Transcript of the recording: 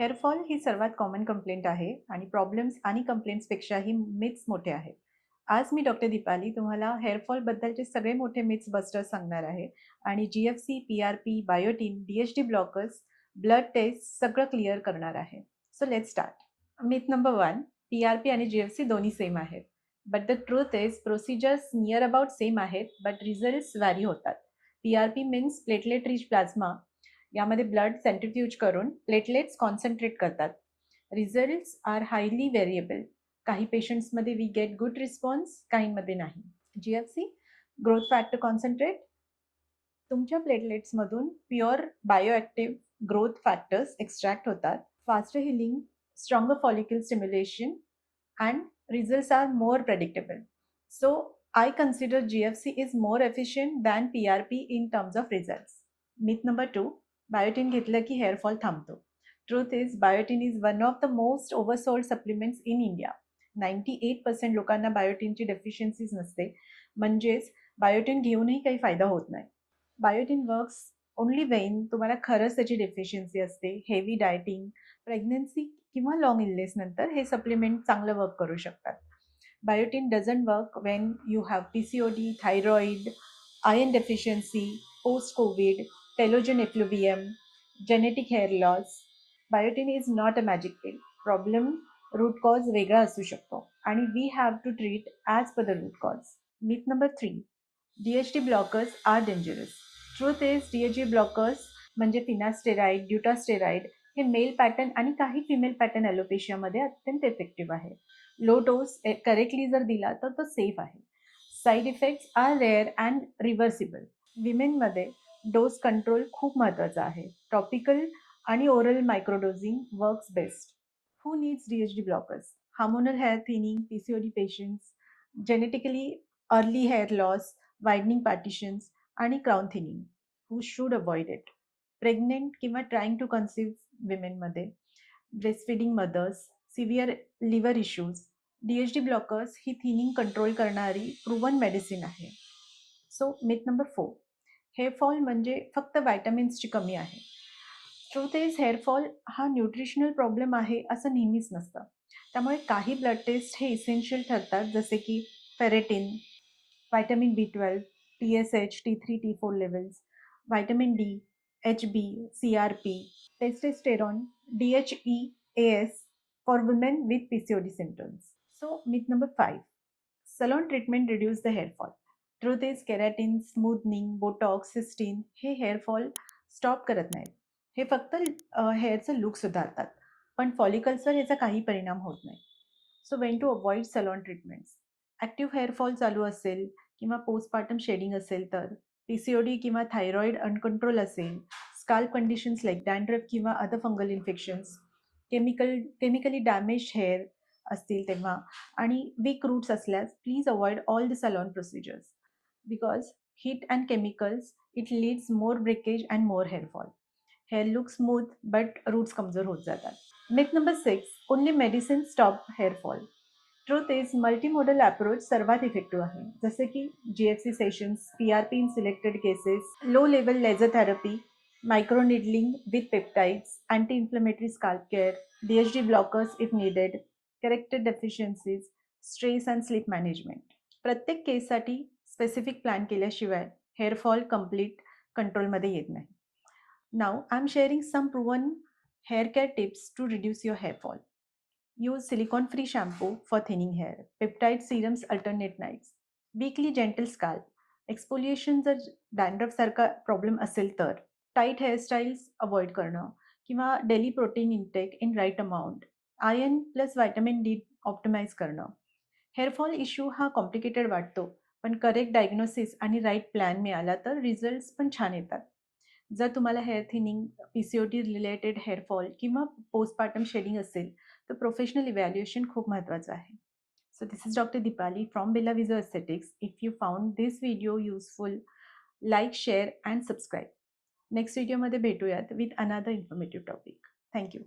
Hair fall ही सर्वात common complaint आहे आणि प्रॉब्लेम्स आणि कंप्लेंट्सपेक्षाही मिथ्स मोठे आहेत. आज मी डॉक्टर दीपाली तुम्हाला हेअरफॉलबद्दलचे सगळे मोठे मिथ्स बस्टर्स सांगणार आहे. आणि G F C P R P biotin D H D blockers blood test सगळं क्लिअर करणार आहे. So let start myth number one P R P आणि जी एफ सी दोन्ही सेम आहेत. But the truth is procedures near about same आहेत but results vary होतात. P R P means platelet rich plasma यामध्ये blood centrifuge करून platelets concentrate करतात. Results are highly variable काही पेशंट्समध्ये we get good response काहींमध्ये नाही. G F C growth factor concentrate तुमच्या प्लेटलेट्समधून pure bioactive growth factors extract होतात. Fast healing stronger follicle stimulation and results are more predictable so I consider G F C is more efficient than P R P in terms of results myth number two biotin घेतलं की hair fall थांबतो. Truth is biotin is one of the most oversold supplements in India ninety eight percent लोकांना बायोटीनची deficiencies नसते. म्हणजेच biotin घेऊनही काही फायदा होत नाही. बायोटीन वर्क्स ओनली वेन तुम्हाला खरंच त्याची डेफिशियन्सी असते. हेवी डायटिंग प्रेग्नन्सी किंवा लॉंग इलनेस नंतर हे सप्लिमेंट चांगलं वर्क करू शकतात. Biotin doesn't work when you have P C O D thyroid iron deficiency post covid telogen effluvium genetic hair loss biotin is not a magic pill problem root cause वेगळा असू शकतो. आणि we have to treat as per the root cause myth number three D H D blockers are dangerous truth is D H D blockers म्हणजे finasteride ड्युटास्टेराईड हे mail pattern आणि काही female pattern ॲलोपेशियामध्ये अत्यंत effective आहे. लो डोस करेक्टली जर दिला तर तो सेफ आहे. Side effects are rare and reversible विमेनमध्ये dose control खूप महत्त्वाचा आहे. टॉपिकल आणि oral microdosing works best who needs D H D blockers hormonal hair thinning P C O D patients genetically early hair loss widening partitions आणि crown thinning who should avoid it pregnant किंवा trying to conceive विमेनमध्ये breastfeeding mothers severe liver issues D H D blockers he thinning control करणारी proven medicine आहे. So myth number four hair fall म्हणजे फक्त व्हायटमिन्सची कमी आहे. Truth is hair fall हा nutritional problem आहे असं नेहमीच नसतं. त्यामुळे काही ब्लड टेस्ट हे इसेन्शियल ठरतात जसे की ferritin vitamin B twelve T S H T three T four levels vitamin D H B C R P testosterone D H E A S for women with P C O D symptoms so myth number five salon treatment reduce the hair fall truth is keratin smoothening botox cysteine हे hair fall stop करत नाहीत. हे फक्त हेअरचं look सुधारतात. पण फॉलिकल्सवर याचा काही परिणाम होत नाही. So when to avoid salon treatments. Active hairfall चालू असेल किंवा पोस्टपार्टम शेडिंग असेल तर पी सी ओ डी किंवा थायरॉईड अनकंट्रोल असेल स्काल कंडिशन्स लाईक डॅन्ड्रफ किंवा other fungal infections chemical chemically damage hair असतील तेव्हा आणि वीक रूट्स असल्यास please avoid all the salon procedures. Because heat and chemicals it leads more breakage and more hair fall hair looks smooth but roots कमजोर होत जातात. Myth number six only medicine stop hair fall truth is multimodal approach सर्वात effective आहे. जसे की G F C sessions P R P in selected cases low level laser therapy micro needling with peptides anti inflammatory scalp care D H D blockers if needed corrected deficiencies stress and sleep management प्रत्येक केससाठी specific plan केल्याशिवाय hair fall complete कंट्रोलमध्ये येत नाही. Now I am sharing some proven hair care tips to reduce your hair fall use silicone free shampoo for thinning hair peptide serums alternate nights weekly gentle scalp exfoliation जर डॅन्ड्रफसारखा problem असेल तर tight hairstyles avoid करणं किंवा daily protein intake in right amount iron plus vitamin D optimize करणं. Hair fall issue हा complicated वाटतो. पण करेक्ट डायग्नोसिस आणि राईट प्लॅन मिळाला तर रिझल्ट्स पण छान येतात. जर तुम्हाला hair thinning P C O T related hair fall किंवा पोस्टपार्टम शेडिंग असेल तर प्रोफेशनल इव्हॅल्युएशन खूप महत्त्वाचं आहे. So this is doctor Deepali from बिला विझो aesthetics if you found this video useful like share and subscribe next व्हिडिओमध्ये भेटूयात with another informative topic thank you